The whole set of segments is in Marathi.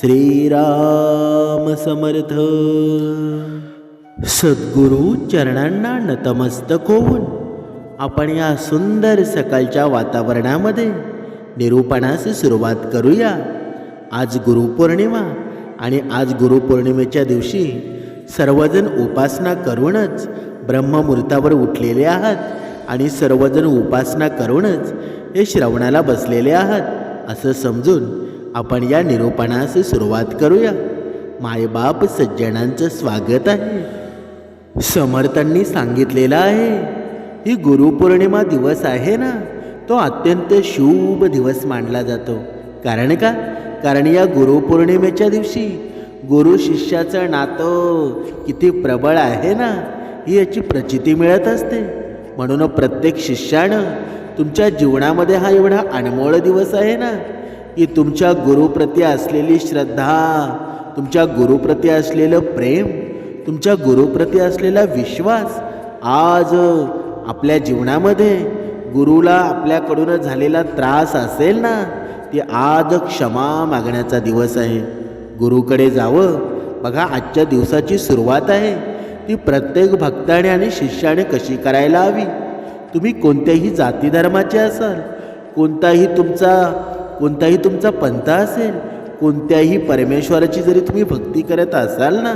श्रीराम समर्थ सद्गुरु चरणांना नतमस्तक होऊन आपण या सुंदर सकाळच्या वातावरणामध्ये निरूपणास सुरुवात करूया. आज गुरुपौर्णिमा आणि आज गुरुपौर्णिमेच्या दिवशी सर्वजण उपासना करूनच ब्रह्ममुहूर्तावर उठलेले आहात आणि सर्वजण उपासना करूनच हे श्रवणाला बसलेले आहात असं समजून आपण या निरूपणास सुरुवात करूया. मायबाप सज्जनांचं स्वागत आहे. समर्थांनी सांगितलेलं आहे ही गुरुपौर्णिमा दिवस आहे ना तो अत्यंत शुभ दिवस मानला जातो. कारण का? कारण या गुरुपौर्णिमेच्या दिवशी गुरु शिष्याचं नातं किती प्रबळ आहे ना ही याची प्रचिती मिळत असते. म्हणून प्रत्येक शिष्यानं तुमच्या जीवनामध्ये हा एवढा अनमोळ दिवस आहे ना की तुमच्या गुरुप्रती असलेली श्रद्धा तुमच्या गुरुप्रती असलेलं प्रेम तुमच्या गुरुप्रती असलेला विश्वास आज आपल्या जीवनामध्ये गुरुला आपल्याकडून झालेला त्रास असेल ना ती आज क्षमा मागण्याचा दिवस आहे. गुरुकडे जावं. बघा आजच्या दिवसाची सुरुवात आहे. ती प्रत्येक भक्ताने आणि शिष्याने कशी करायला हवी? तुम्ही कोणत्याही जाती धर्माचे असाल कोणताही तुमचा कोणताही तुमचा पंथ असेल कोणत्याही परमेश्वराची जरी तुम्ही भक्ती करत असाल ना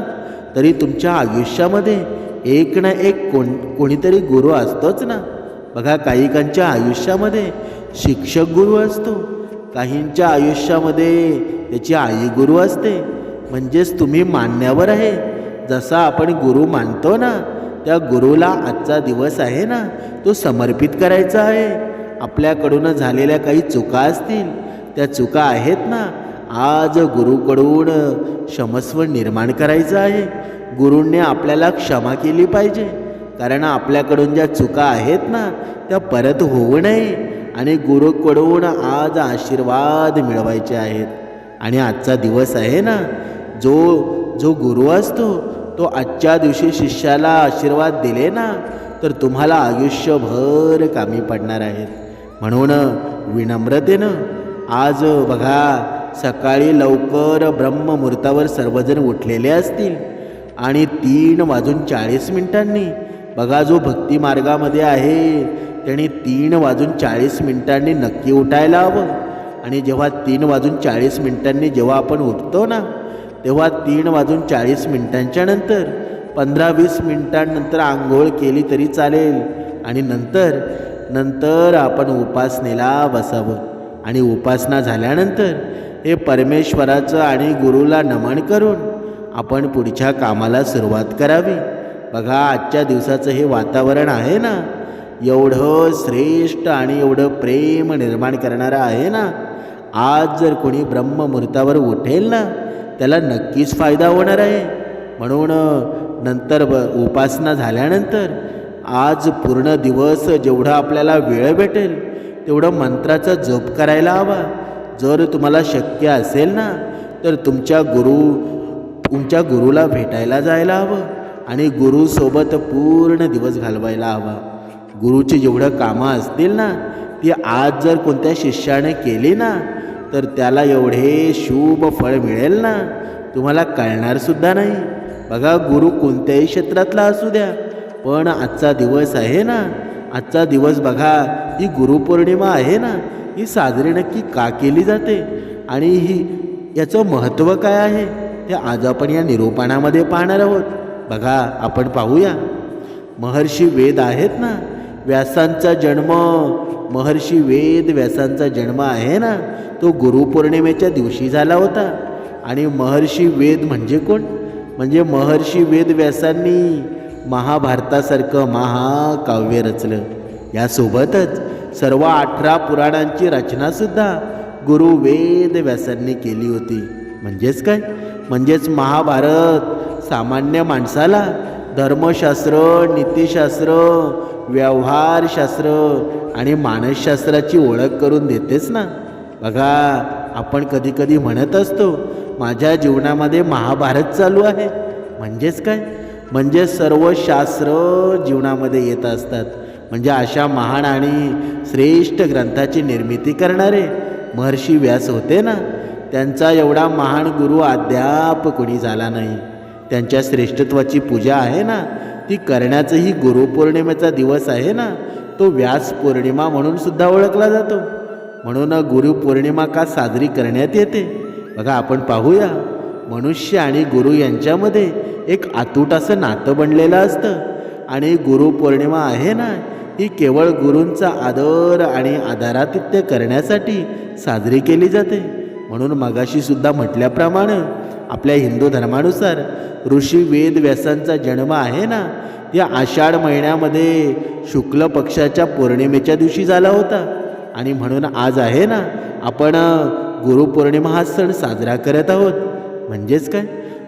तरी तुमच्या आयुष्यामध्ये एक ना एक कोण कोणीतरी गुरु असतोच ना. बघा काहीकांच्या आयुष्यामध्ये शिक्षक गुरु असतो. काहींच्या आयुष्यामध्ये त्याची आई गुरु असते. म्हणजेच तुम्ही मानण्यावर आहे. जसा आपण गुरु मानतो ना त्या गुरुला आजचा दिवस आहे ना तो समर्पित करायचा आहे. आपल्याकडून झालेल्या काही चुका असतील त्या चुका आहेत ना? आज गुरुकडून क्षमस्व निर्माण करायचं आहे. गुरूंनी आपल्याला क्षमा केली पाहिजे. कारण आपल्याकडून ज्या चुका आहेत ना त्या परत होऊ नये. आणि गुरुकडून आज आशीर्वाद मिळवायचे आहेत. आणि आजचा दिवस आहे ना जो जो गुरु असतो तो आजच्या दिवशी शिष्याला आशीर्वाद दिले ना तर तुम्हाला आयुष्यभर कामी पडणार आहेत. म्हणून विनम्रतेनं आज बघा सकाळी लवकर ब्रह्ममुहूर्तावर सर्वजण उठलेले असतील. आणि तीन वाजून चाळीस मिनिटांनी. बघा जो भक्ती मार्गामध्ये आहे त्याने तीन वाजून चाळीस मिनिटांनी नक्की उठायला हवं. आणि जेव्हा तीन वाजून चाळीस मिनिटांनी जेव्हा आपण उठतो ना तेव्हा तीन वाजून चाळीस मिनिटांच्या नंतर पंधरा वीस मिनिटांनंतर आंघोळ केली तरी चालेल. आणि नंतर नंतर आपण उपासनेला बसावं. आणि उपासना झाल्यानंतर हे परमेश्वराचं आणि गुरुला नमन करून आपण पुढच्या कामाला सुरुवात करावी. बघा आजच्या दिवसाचं हे वातावरण आहे ना? एवढं श्रेष्ठ आणि एवढं प्रेम निर्माण करणारं आहे ना? आज जर कोणी ब्रह्ममुहूर्तावर उठेल ना त्याला नक्कीच फायदा होणार आहे. म्हणून नंतर ब उपासना झाल्यानंतर आज पूर्ण दिवस जेवढा आपल्याला वेळ भेटेल तेवढं मंत्राचा जप करायला हवा. जर तुम्हाला शक्य असेल ना तर तुमच्या गुरु तुमच्या गुरुला भेटायला जायला हवं आणि गुरुसोबत पूर्ण दिवस घालवायला हवा. गुरुची जेवढं कामं असतील ना ती आज जर कोणत्या शिष्याने केली ना तर त्याला एवढे शुभ फळ मिळेल ना तुम्हाला कळणारसुद्धा नाही. बघा गुरु कोणत्याही क्षेत्रातला असू द्या पण आजचा दिवस आहे ना आजचा दिवस बघा ही गुरुपौर्णिमा आहे ना ही साजरी नक्की का केली जाते? आणि ही याचं महत्त्व काय आहे? ते आज आपण या निरूपणामध्ये पाहणार आहोत. बघा आपण पाहूया. महर्षी वेद आहेत ना व्यासांचा जन्म महर्षी वेद व्यासांचा जन्म आहे ना तो गुरुपौर्णिमेच्या दिवशी झाला होता. आणि महर्षी वेद म्हणजे कोण? म्हणजे महर्षी वेद व्यासांनी महाभारतासारखं महाकाव्य रचलं. यासोबतच सर्व अठरा पुराणांची रचनासुद्धा गुरु वेद व्यासांनी केली होती. म्हणजेच काय? म्हणजेच महाभारत सामान्य माणसाला धर्मशास्त्र नीतिशास्त्र व्यवहारशास्त्र आणि मानसशास्त्राची ओळख करून देतेच ना? बघा आपण कधीकधी म्हणत असतो माझ्या जीवनामध्ये महाभारत चालू आहे. म्हणजेच काय? म्हणजे सर्व शास्त्र जीवनामध्ये येत असतात. म्हणजे अशा महान आणि श्रेष्ठ ग्रंथाची निर्मिती करणारे महर्षी व्यास होते ना? त्यांचा एवढा महान गुरु अद्याप कोणी झाला नाही. त्यांच्या श्रेष्ठत्वाची पूजा आहे ना? ती करण्याचंही गुरुपौर्णिमेचा दिवस आहे ना? तो व्यास पौर्णिमा म्हणून सुद्धा ओळखला जातो. म्हणून गुरुपौर्णिमा का साजरी करण्यात येते? बघा आपण पाहूया. मनुष्य आणि गुरु यांच्यामध्ये एक आतूट असं नातं बनलेलं असतं. आणि गुरुपौर्णिमा आहे ना ही केवळ गुरूंचा आदर आणि आदरातिथ्य करण्यासाठी साजरी केली जाते. म्हणून मगाशीसुद्धा म्हटल्याप्रमाणे आपल्या हिंदू धर्मानुसार ऋषी वेद व्यासांचा जन्म आहे ना या आषाढ महिन्यामध्ये शुक्ल पक्षाच्या पौर्णिमेच्या दिवशी झाला होता. आणि म्हणून आज आहे ना आपण गुरुपौर्णिमा हा सण साजरा करत आहोत. म्हणजेच काय?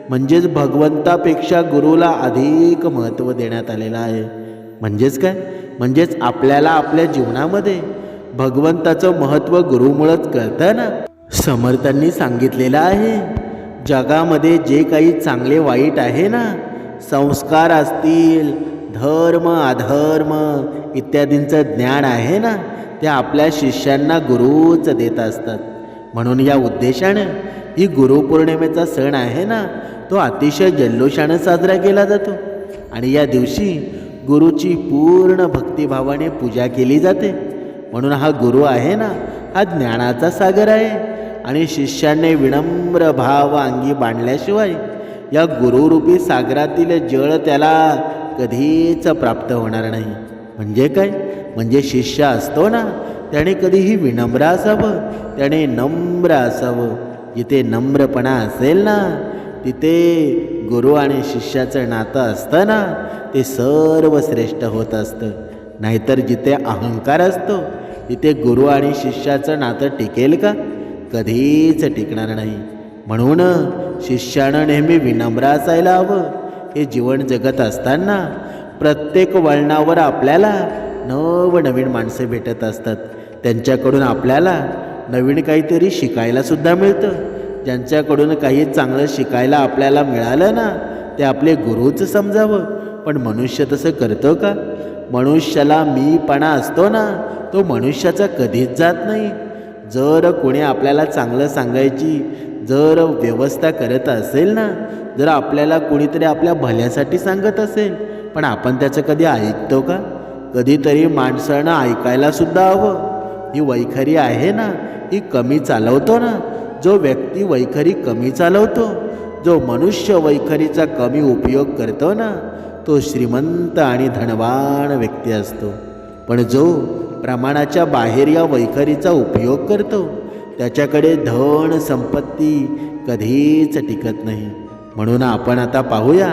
म्हणजेच भगवंतापेक्षा गुरुला अधिक महत्त्व देण्यात आलेलं आहे. म्हणजेच काय? म्हणजेच आपल्याला आपल्या जीवनामध्ये भगवंताचं महत्त्व गुरुमुळंच कळतं ना? समर्थांनी सांगितलेलं आहे. जगामध्ये जे काही चांगले वाईट आहे ना संस्कार असतील धर्म अधर्म इत्यादींचं ज्ञान आहे ना ते आपल्या शिष्यांना गुरुच देत असतात. म्हणून या उद्देशानं ही गुरुपौर्णिमेचा सण आहे ना तो अतिशय जल्लोषानं साजरा केला जातो. आणि या दिवशी गुरुची पूर्ण भक्तिभावाने पूजा केली जाते. म्हणून हा गुरु आहे ना हा ज्ञानाचा सागर आहे. आणि शिष्याने विनम्र भाव अंगी बांधल्याशिवाय या गुरुरूपी सागरातील जळ त्याला कधीच प्राप्त होणार नाही. म्हणजे काय? म्हणजे शिष्य असतो ना त्याने कधीही विनम्र असावं त्याने नम्र असावं. जिथे नम्रपणा असेल ना तिथे गुरु आणि शिष्याचं नातं असतं ना ते सर्व श्रेष्ठ होत असतं. नाहीतर जिथे अहंकार असतो तिथे गुरु आणि शिष्याचं नातं टिकेल का? कधीच टिकणार नाही. म्हणून शिष्यानं नेहमी विनम्र असायला हवं. हे जीवन जगत असताना प्रत्येक वळणावर आपल्याला नवनवीन माणसं भेटत असतात. त्यांच्याकडून आपल्याला नवीन काहीतरी शिकायलासुद्धा मिळतं. ज्यांच्याकडून काही चांगलं शिकायला आपल्याला मिळालं ना ते आपले गुरुच समजावं. पण मनुष्य तसं करतो का? मनुष्याला मीपणा असतो ना तो मनुष्याचा कधीच जात नाही. जर कोणी आपल्याला चांगलं सांगायची जर व्यवस्था करत असेल ना जर आपल्याला कोणीतरी आपल्या भल्यासाठी सांगत असेल पण आपण त्याचं कधी ऐकतो का? कधीतरी माणसानं ऐकायलासुद्धा हवं. ही वैखरी आहे ना ही कमी चालवतो ना. जो व्यक्ती वैखरी कमी चालवतो जो मनुष्य वैखरीचा कमी उपयोग करतो ना तो श्रीमंत आणि धनवान व्यक्ती असतो. पण जो प्रमाणाच्या बाहेर या वैखरीचा उपयोग करतो त्याच्याकडे धन संपत्ती कधीच टिकत नाही. म्हणून आपण आता पाहूया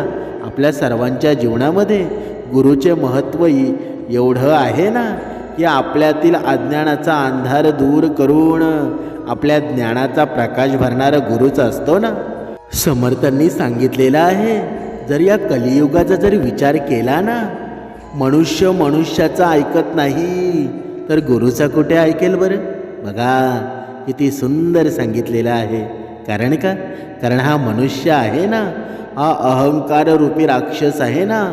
आपल्या सर्वांच्या जीवनामध्ये गुरुचे महत्त्व एवढं आहे ना की आपल्यातील अज्ञानाचा अंधार दूर करून आपल्या ज्ञानाचा प्रकाश भरणारा गुरुच असतो ना? समर्थांनी सांगितलेलं आहे जर या कलियुगाचा जर विचार केला ना मनुष्य मनुष्याचा ऐकत नाही तर गुरुचा कुठे ऐकेल बरं? बघा किती सुंदर सांगितलेलं आहे. कारण का? कारण हा मनुष्य आहे ना हा अहंकार रूपी राक्षस आहे ना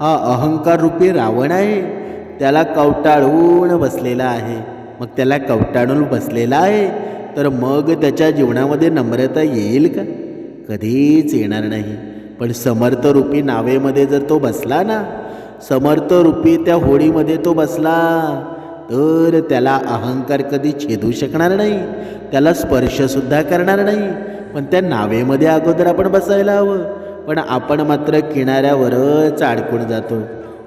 हा अहंकार रूपी रावण आहे. त्याला कवटाळून बसलेला आहे. मग त्याला कवटाळून बसलेला आहे. तर मग त्याच्या जीवनामध्ये नम्रता येईल का? कधीच येणार नाही. पण समर्थरूपी नावेमध्ये जर तो बसला ना समर्थरूपी त्या होळीमध्ये तो बसला तर त्याला अहंकार कधी छेदू शकणार नाही. त्याला स्पर्शसुद्धा करणार नाही. पण त्या नावेमध्ये अगोदर आपण बसायला हवं. पण आपण मात्र किनाऱ्यावरच अडकून जातो.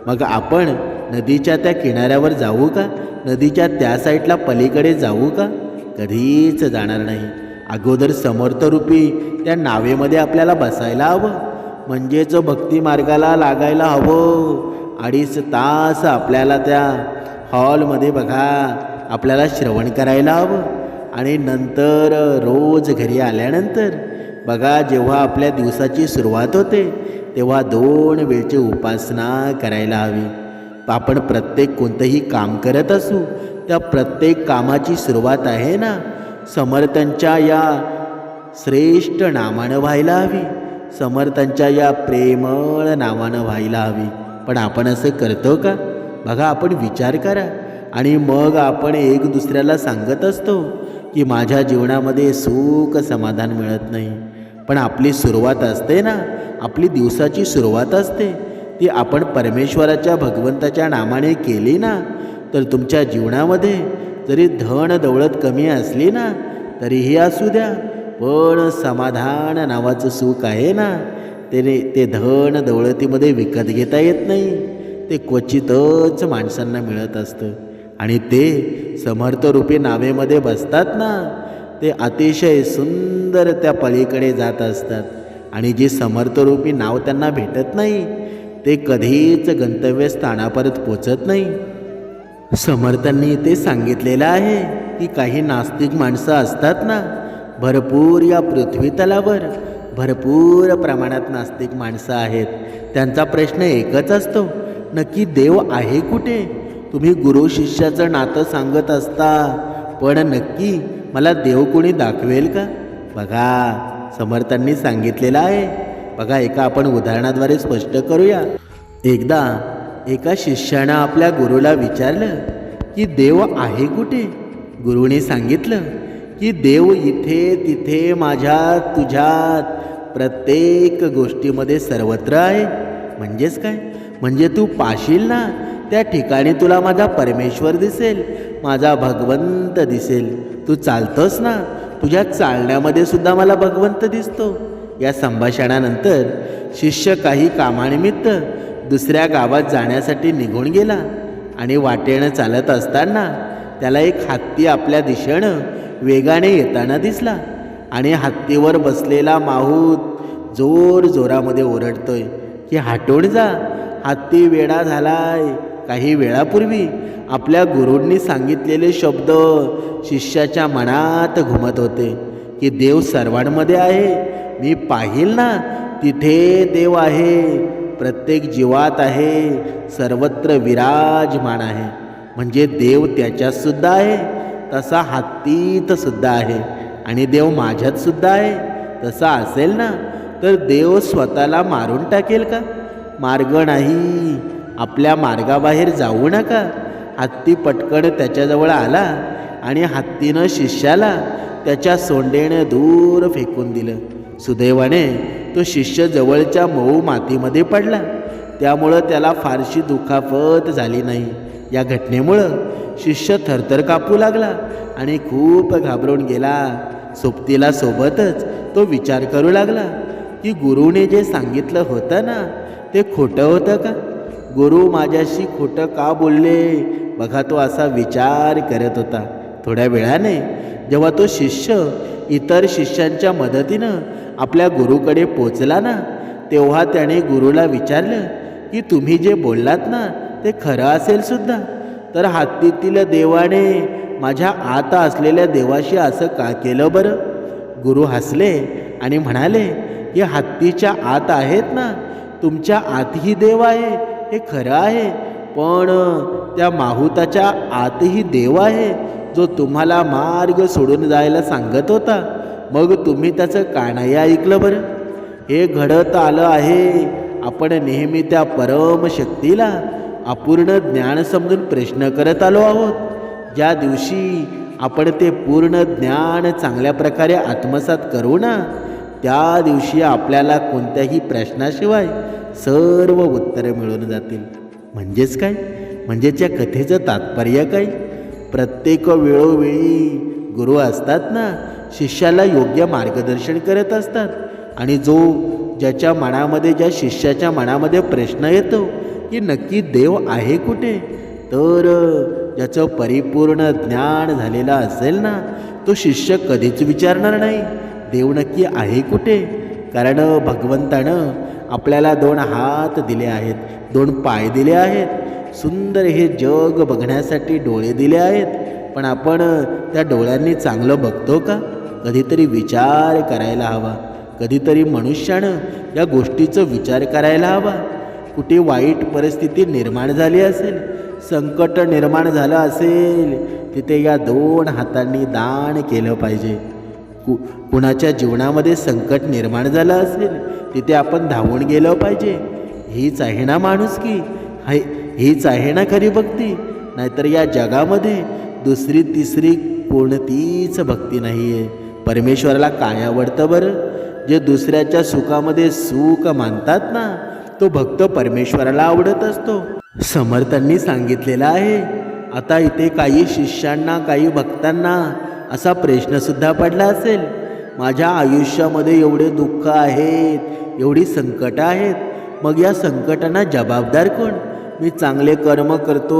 मग आपण नदीच्या त्या किनाऱ्यावर जाऊ का? नदीच्या त्या साईडला पलीकडे जाऊ का? कधीच जाणार नाही. अगोदर समर्थरूपी त्या नावेमध्ये आपल्याला बसायला हवं. म्हणजेच भक्ती मार्गाला लागायला हवं. अडीच तास आपल्याला त्या हॉलमध्ये बघा आपल्याला श्रवण करायला हवं. आणि नंतर रोज घरी आल्यानंतर बघा जेव्हा आपल्या दिवसाची सुरुवात होते तेव्हा दोन वेळची उपासना करायला हवी. आपण प्रत्येक कोणतंही काम करत असू त्या प्रत्येक कामाची सुरुवात आहे ना? समर्थांच्या या श्रेष्ठ नामानं व्हायला हवी. समर्थांच्या या प्रेमळ नावानं व्हायला हवी. पण आपण असं करतो का? बघा आपण विचार करा. आणि मग आपण एक दुसऱ्याला सांगत असतो की माझ्या जीवनामध्ये सुख समाधान मिळत नाही. पण आपली सुरुवात असते ना? आपली दिवसाची सुरुवात असते. ती आपण परमेश्वराच्या भगवंताच्या नामाने केली ना तर तुमच्या जीवनामध्ये जरी धन दौलत कमी असली ना तरीही असू द्या. पण समाधान नावाचं सुख आहे ना त्याने ते धन दौलतीमध्ये विकत घेता येत नाही. ते क्वचितच माणसांना मिळत असतं. आणि ते समर्थरूपी नावेमध्ये बसतात ना ते अतिशय सुंदर त्या पलीकडे जात असतात. आणि जे समर्थरूपी नाव त्यांना भेटत नाही ते कधीच गंतव्यस्थानापर्यंत पोचत नाही. समर्थांनी ते सांगितलेलं आहे की काही नास्तिक माणसं असतात ना भरपूर या पृथ्वी तलावर भरपूर प्रमाणात नास्तिक माणसं आहेत. त्यांचा प्रश्न एकच असतो नक्की देव आहे कुठे? तुम्ही गुरु शिष्याचं नातं सांगत असता पण नक्की मला देव कोणी दाखवेल का? बघा समर्थांनी सांगितलेलं आहे. बघा एका आपण उदाहरणाद्वारे स्पष्ट करूया. एकदा एका शिष्यानं आपल्या गुरुला विचारलं की देव आहे कुठे? गुरुने सांगितलं की देव इथे तिथे माझ्यात तुझ्यात प्रत्येक गोष्टीमध्ये सर्वत्र आहे. म्हणजेच काय? म्हणजे तू पाशील ना त्या ठिकाणी तुला माझा परमेश्वर दिसेल माझा भगवंत दिसेल. तू चालतोस ना तुझ्या चालण्यामध्ये सुद्धा मला भगवंत दिसतो. या संभाषणानंतर शिष्य काही कामानिमित्त दुसऱ्या गावात जाण्यासाठी निघून गेला आणि वाटेनं चालत असताना त्याला एक हत्ती आपल्या दिशेनं वेगाने येताना दिसला आणि हत्तीवर बसलेला माहूत जोर जोरामध्ये ओरडतोय की हाटून जा हत्ती वेडा झालाय. काही वेळापूर्वी आपल्या गुरूंनी सांगितलेले शब्द शिष्याच्या मनात घुमत होते की देव सर्वांमध्ये आहे मी पाहिल ना तिथे देव आहे प्रत्येक जीवात आहे सर्वत्र विराजमान आहे. म्हणजे देव त्याच्यातसुद्धा आहे तसा हत्तीतसुद्धा आहे. आणि देव माझ्यातसुद्धा आहे तसा असेल ना तर देव स्वतःला मारून टाकेल का? मार्ग नाही आपल्या मार्गाबाहेर जाऊ नका. हत्ती पटकन त्याच्याजवळ आला आणि हत्तीनं शिष्याला त्याच्या सोंडेनं दूर फेकून दिलं. सुदैवाने तो शिष्य जवळच्या मऊ मातीमध्ये पडला. त्यामुळं त्याला फारशी दुखापत झाली नाही. या घटनेमुळं शिष्य थरथर कापू लागला आणि खूप घाबरून गेला. सोबतीला सोबतच तो विचार करू लागला की गुरुने जे सांगितलं होतं ना ते खोटं होतं का? गुरु माझ्याशी खोटं का बोलले? बघा तो असा विचार करत होता. थोड्या वेळाने जेव्हा तो शिष्य इतर शिष्यांच्या मदतीनं आपल्या गुरुकडे पोचला ना तेव्हा त्याने गुरुला विचारलं की तुम्ही जे बोललात ना ते खरं असेल सुद्धा. तर हत्तीतील देवाने माझ्या आत असलेल्या देवाशी असं का केलं बरं? गुरु हसले आणि म्हणाले की हत्तीच्या आत आहेत ना तुमच्या आतही देव आहे हे खरं आहे पण त्या माहुताच्या आतही देव आहे जो तुम्हाला मार्ग सोडून जायला सांगत होता. मग तुम्ही त्याचं कानाही ऐकलं बरं? हे घडत आलं आहे. आपण नेहमी त्या परमशक्तीला अपूर्ण ज्ञान समजून प्रश्न करत आलो आहोत. ज्या दिवशी आपण ते पूर्ण ज्ञान चांगल्या प्रकारे आत्मसात करू ना त्या दिवशी आपल्याला कोणत्याही प्रश्नाशिवाय सर्व उत्तरे मिळून जातील. म्हणजेच काय? म्हणजेच या कथेचं तात्पर्य काय? प्रत्येक वेळोवेळी गुरु असतात ना शिष्याला योग्य मार्गदर्शन करत असतात. आणि जो ज्याच्या मनामध्ये ज्या शिष्याच्या मनामध्ये प्रश्न येतो की नक्की देव आहे कुठे? तर ज्याचं परिपूर्ण ज्ञान झालेलं असेल ना तो शिष्य कधीच विचारणार नाही देव नक्की आहे कुठे? कारण भगवंतानं आपल्याला दोन हात दिले आहेत दोन पाय दिले आहेत. सुंदर हे जग बघण्यासाठी डोळे दिले आहेत. पण आपण त्या डोळ्यांनी चांगलं बघतो का? कधीतरी विचार करायला हवा. कधीतरी मनुष्यानं या गोष्टीचा विचार करायला हवा. कुठे वाईट परिस्थिती निर्माण झाली असेल संकट निर्माण झालं असेल तिथे या दोन हातांनी दान केलं पाहिजे. कु कुणाच्या जीवनामध्ये संकट निर्माण झालं असेल तिथे आपण धावून गेलं पाहिजे. हीच आहे ना माणूस की? हाय हीच आहे ना खरी भक्ती? नाहीतर या जगामध्ये दुसरी तिसरी कोणतीच भक्ती नाही आहे परमेश्वराला काय आवडतं बरं? जे दुसऱ्याच्या सुखामध्ये सुख मानतात ना तो भक्त परमेश्वराला आवडत असतो. समर्थांनी सांगितलेलं आहे आता इथे काही शिष्यांना काही भक्तांना असा प्रश्नसुद्धा पडला असेल. माझ्या आयुष्यामध्ये एवढे दुःख आहेत एवढी संकटं आहेत. मग या संकटांना जबाबदार कोण? मी चांगले कर्म करतो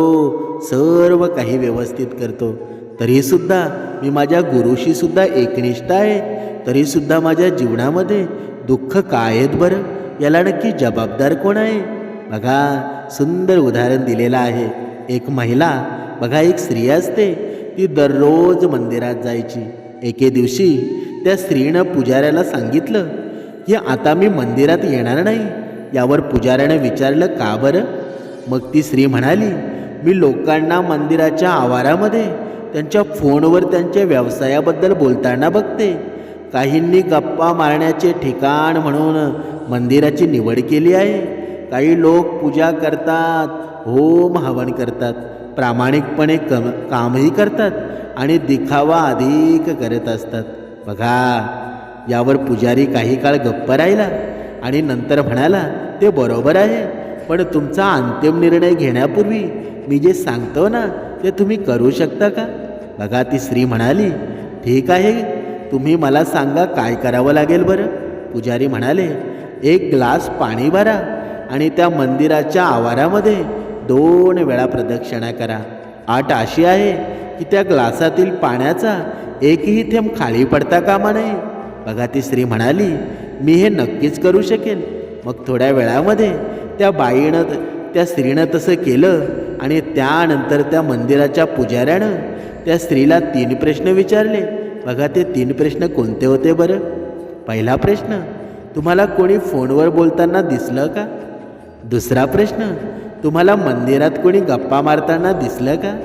सर्व काही व्यवस्थित करतो. तरीसुद्धा मी माझ्या गुरुशीसुद्धा एकनिष्ठ आहे. तरीसुद्धा माझ्या जीवनामध्ये दुःख काय आहेत बरं? याला नक्की जबाबदार कोण आहे? बघा सुंदर उदाहरण दिलेलं आहे. एक महिला बघा एक स्त्री असते. ती दररोज मंदिरात जायची. एके दिवशी त्या स्त्रीनं पुजाऱ्याला सांगितलं की आता मी मंदिरात येणार नाही. यावर पुजाऱ्यानं विचारलं का बरं? मग ती स्त्री म्हणाली मी लोकांना मंदिराच्या आवारामध्ये त्यांच्या फोनवर त्यांच्या व्यवसायाबद्दल बोलताना बघते. काहींनी गप्पा मारण्याचे ठिकाण म्हणून मंदिराची निवड केली आहे. काही लोक पूजा करतात होम हवन करतात प्रामाणिकपणे कम कामही करतात आणि दिखावा अधिक करत असतात. बघा यावर पुजारी काही काळ गप्प राहिला आणि नंतर म्हणाला ते बरोबर आहे पण तुमचा अंतिम निर्णय घेण्यापूर्वी मी जे सांगतो ना ते तुम्ही करू शकता का? बघा ती स्त्री म्हणाली ठीक आहे तुम्ही मला सांगा काय करावं लागेल बरं? पुजारी म्हणाले एक ग्लास पाणी भरा आणि त्या मंदिराच्या आवारामध्ये दोन वेळा प्रदक्षिणा करा. आठ अशी आहे की त्या ग्लासातील पाण्याचा एकही थेंब खाली पडता कामा नये. बघा ती स्त्री म्हणाली मी हे नक्कीच करू शकेन. मग थोड्या वेळामध्ये त्या बाईनं त्या स्त्रीनं तसं केलं आणि त्यानंतर त्या मंदिराच्या पुजाऱ्यानं त्या स्त्रीला तीन प्रश्न विचारले. बघा ते तीन प्रश्न कोणते होते बरं? पहिला प्रश्न तुम्हाला कोणी फोनवर बोलताना दिसलं का? दुसरा प्रश्न तुम्हाला मंदिरात कोणी गप्पा मारताना दिसलं का?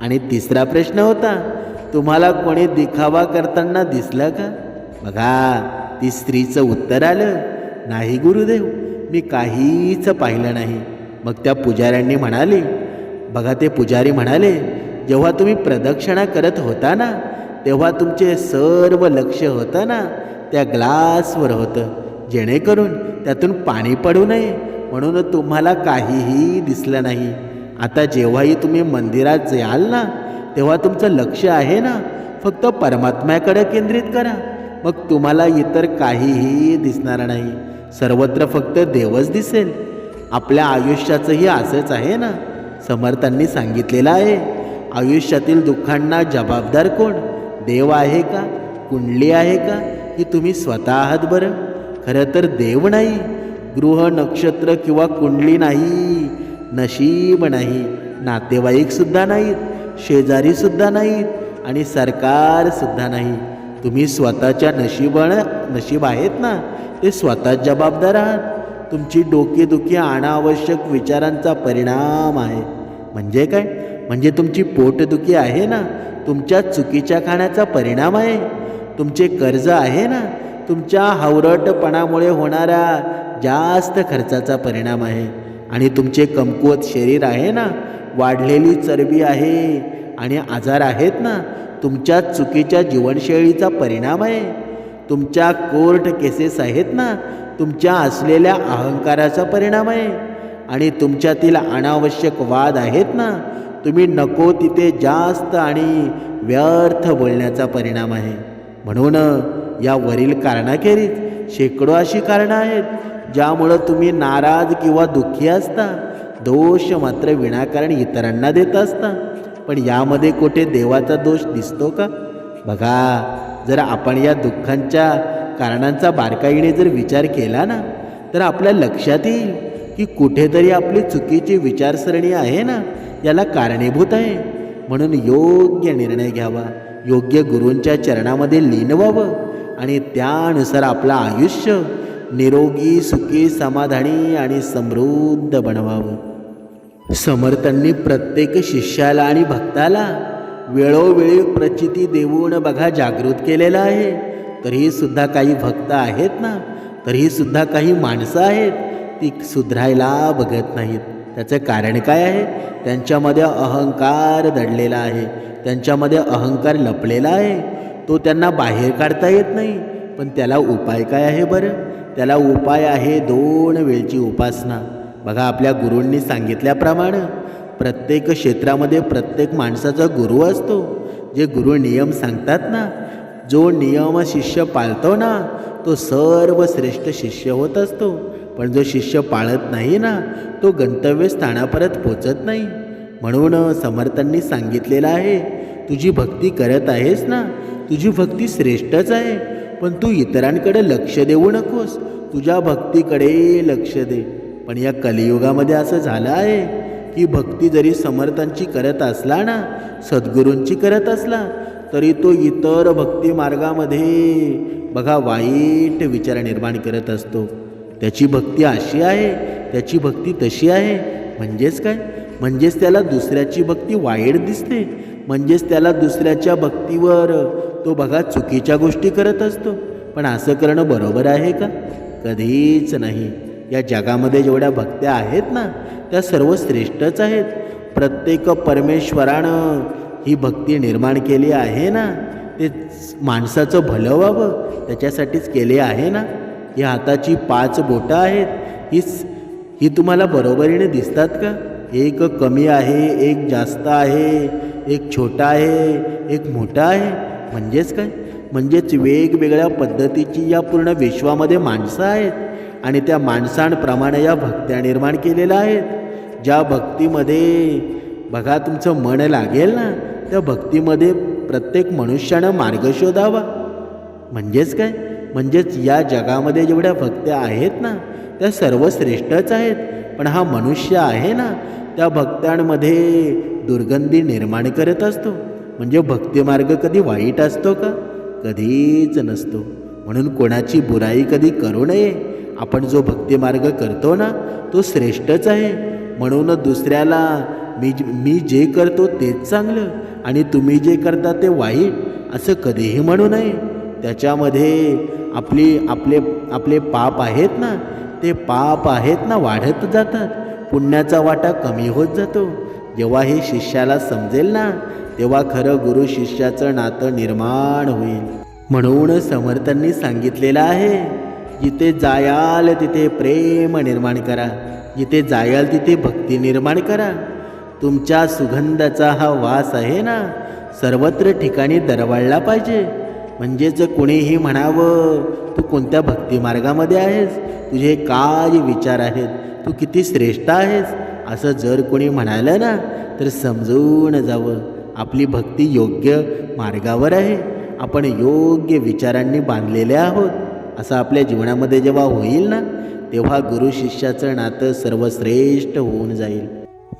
आणि तिसरा प्रश्न होता तुम्हाला कोणी दिखावा करताना दिसलं का? बघा ती स्त्रीचं उत्तर आलं नाही गुरुदेव मी काहीच पाहिलं नाही. मग त्या पुजाऱ्यांनी म्हणाले बघा ते पुजारी म्हणाले जेव्हा तुम्ही प्रदक्षिणा करत होता ना तेव्हा तुमचे सर्व लक्ष होतं ना त्या ग्लासवर होतं. जेणेकरून त्यातून पाणी पडू नये म्हणून तुम्हाला काहीही दिसलं नाही. आता जेव्हाही तुम्ही मंदिरात जाल ना तेव्हा तुमचं लक्ष आहे ना फक्त परमात्म्याकडे केंद्रित करा. मग तुम्हाला इतर काहीही दिसणार नाही. सर्वत्र फक्त देवच दिसेल. आपल्या आयुष्याचंही असंच आहे ना. समर्थांनी सांगितलेलं आहे. आयुष्यातील दुःखांना जबाबदार कोण? देव आहे का? कुंडली आहे का? की तुम्ही स्वतः आहात बरं? खरं तर देव नाही. गृह नक्षत्र किंवा कुंडली नाही. नशीब नाही. नातेवाईकसुद्धा नाहीत. शेजारीसुद्धा नाहीत. आणि सरकारसुद्धा नाही. तुम्ही स्वतःच्या नशिबानं नशीब आहेत ना? ते स्वतःच जबाबदार आहात. तुमची डोकेदुखी अनावश्यक विचारांचा परिणाम आहे. म्हणजे काय? म्हणजे तुमची पोटदुखी आहे ना? तुमच्या चुकीच्या खाण्याचा परिणाम आहे. तुमचे कर्ज आहे ना? तुमच्या हावरटपणामुळे होणाऱ्या जास्त खर्चाचा परिणाम आहे. आणि तुमचे कमकुवत शरीर आहे ना? वाढलेली चरबी आहे आणि आजार आहेत ना? तुमच्या चुकीच्या जीवनशैलीचा परिणाम आहे. तुमच्या कोर्ट केसेस आहेत ना? तुमच्या असलेल्या अहंकाराचा परिणाम आहे. आणि तुमच्यातील अनावश्यक वाद आहेत ना तुम्ही नको तिथे जास्त आणि व्यर्थ बोलण्याचा परिणाम आहे. म्हणून या वरील कारणाखेरीज शेकडो अशी कारणं आहेत ज्यामुळं तुम्ही नाराज किंवा दुःखी असता दोष मात्र विनाकारण इतरांना देत असता. पण यामध्ये कुठे देवाचा दोष दिसतो का? बघा जर आपण या दुःखांच्या कारणांचा बारकाईने जर विचार केला ना तर आपल्या लक्षात येईल की कुठेतरी आपली चुकीची विचारसरणी आहे ना याला कारणीभूत आहे. म्हणून योग्य निर्णय घ्यावा योग्य गुरूंच्या चरणामध्ये लीन व्हावं आणि त्यानुसार आपलं आयुष्य निरोगी सुखी समाधानी आणि समृद्ध बनवावं. समर्थांनी प्रत्येक शिष्याला आणि भक्ताला वेळोवेळी प्रचिती देऊन बघा जागृत केलेलं आहे. तरीही सुद्धा काही भक्त आहेत ना? तरीही सुद्धा काही माणसं आहेत ती सुधरायला बघत नाहीत. त्याचं कारण काय आहे? त्यांच्यामध्ये अहंकार दडलेला आहे. त्यांच्यामध्ये अहंकार लपलेला आहे. तो त्यांना बाहेर काढता येत नाही. पण त्याला उपाय काय आहे बरं? त्याला उपाय आहे दोन वेळची उपासना. बघा आपल्या गुरूंनी सांगितल्याप्रमाणे प्रत्येक क्षेत्रामध्ये प्रत्येक माणसाचा गुरु असतो. जे गुरु नियम सांगतात ना जो नियम शिष्य पाळतो ना तो सर्व श्रेष्ठ शिष्य होत असतो. पण जो शिष्य पाळत नाही ना तो गंतव्य स्थानापर्यंत पोचत नाही. म्हणून समर्थांनी सांगितलेलं आहे तुझी भक्ती करत आहेस ना तुझी भक्ती श्रेष्ठच आहे पण तू इतरांकडे लक्ष देऊ नकोस. तुझ्या भक्तीकडे लक्ष दे. पण या कलियुगामध्ये असं झालं आहे ही भक्ती जरी समर्थांची करत असला ना सद्गुरूंची करत असला तरी तो इतर भक्ती मार्गामध्ये बघा वाईट विचार निर्माण करत असतो. त्याची भक्ती अशी आहे त्याची भक्ती तशी आहे. म्हणजेच काय? म्हणजेच त्याला दुसऱ्याची भक्ती वाईट दिसते. म्हणजेच त्याला दुसऱ्याच्या भक्तीवर तो बघा चुकीच्या गोष्टी करत असतो. पण असं करणं बरोबर आहे का? कधीच नाही. या जगामध्ये जेवढ्या भक्त्या आहेत ना त्या सर्व श्रेष्ठच आहेत. प्रत्येक परमेश्वरानं ही भक्ती निर्माण केली आहे ना? ते माणसाचं भलं व्हावं त्याच्यासाठीच केले आहे ना? ही हाताची पाच बोटं आहेत. ही ही तुम्हाला बरोबरीने दिसतात का? एक कमी आहे एक जास्त आहे एक छोटा आहे एक मोठा आहे. म्हणजेच काय? म्हणजेच वेगवेगळ्या पद्धतीची या पूर्ण विश्वामध्ये माणसं आहेत. आणि त्या माणसांप्रमाणे या भक्त्या निर्माण केलेल्या आहेत. ज्या भक्तीमध्ये बघा तुमचं मन लागेल ना त्या भक्तीमध्ये प्रत्येक मनुष्यानं मार्ग शोधावा. म्हणजेच काय? म्हणजेच या जगामध्ये जेवढ्या भक्त्या आहेत ना त्या सर्वश्रेष्ठच आहेत. पण हा मनुष्य आहे ना त्या भक्त्यांमध्ये दुर्गंधी निर्माण करत असतो. म्हणजे भक्तिमार्ग कधी वाईट असतो का? कधीच नसतो. म्हणून कोणाची बुराई कधी करू नये. आपण जो भक्तिमार्ग करतो ना तो श्रेष्ठच आहे. म्हणून दुसऱ्याला मी मी जे करतो तेच चांगलं. आणि तुम्ही जे करता ते वाईट असं कधीही म्हणू नये. त्याच्यामध्ये आपली आपले आपले पाप आहेत ना ते पाप आहेत ना वाढत जातात. पुण्याचा वाटा कमी होत जातो. जेव्हा हे शिष्याला समजेल ना तेव्हा खरं गुरु शिष्याचं नातं निर्माण होईल. म्हणून समर्थांनी सांगितलेलं आहे जिथे जायाल तिथे प्रेम निर्माण करा. जिथे जायाल तिथे भक्ती निर्माण करा. तुमच्या सुगंधाचा हा वास आहे ना सर्वत्र ठिकाणी दरवळला पाहिजे. म्हणजेच कोणीही म्हणावं तू कोणत्या भक्तिमार्गामध्ये आहेस? तुझे काय विचार आहेत? तू किती श्रेष्ठ आहेस? असं जर कोणी म्हणालं ना तर समजून जावं. आपली भक्ती योग्य मार्गावर आहे. आपण योग्य विचारांनी बांधलेले आहोत. असं आपल्या जीवनामध्ये जेव्हा होईल ना तेव्हा गुरु शिष्याचं नातं सर्वश्रेष्ठ होऊन जाईल.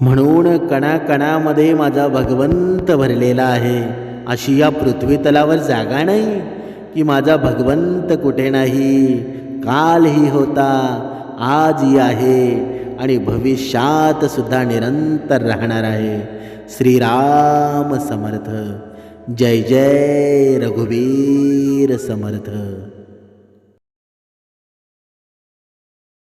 म्हणून कणाकणामध्ये माझा भगवंत भरलेला आहे. अशी या पृथ्वी तलावर जागा नाही की माझा भगवंत कुठे नाही. कालही होता आजही आहे आणि भविष्यात सुद्धा निरंतर राहणार आहे. श्रीराम समर्थ. जय जय रघुवीर समर्थ.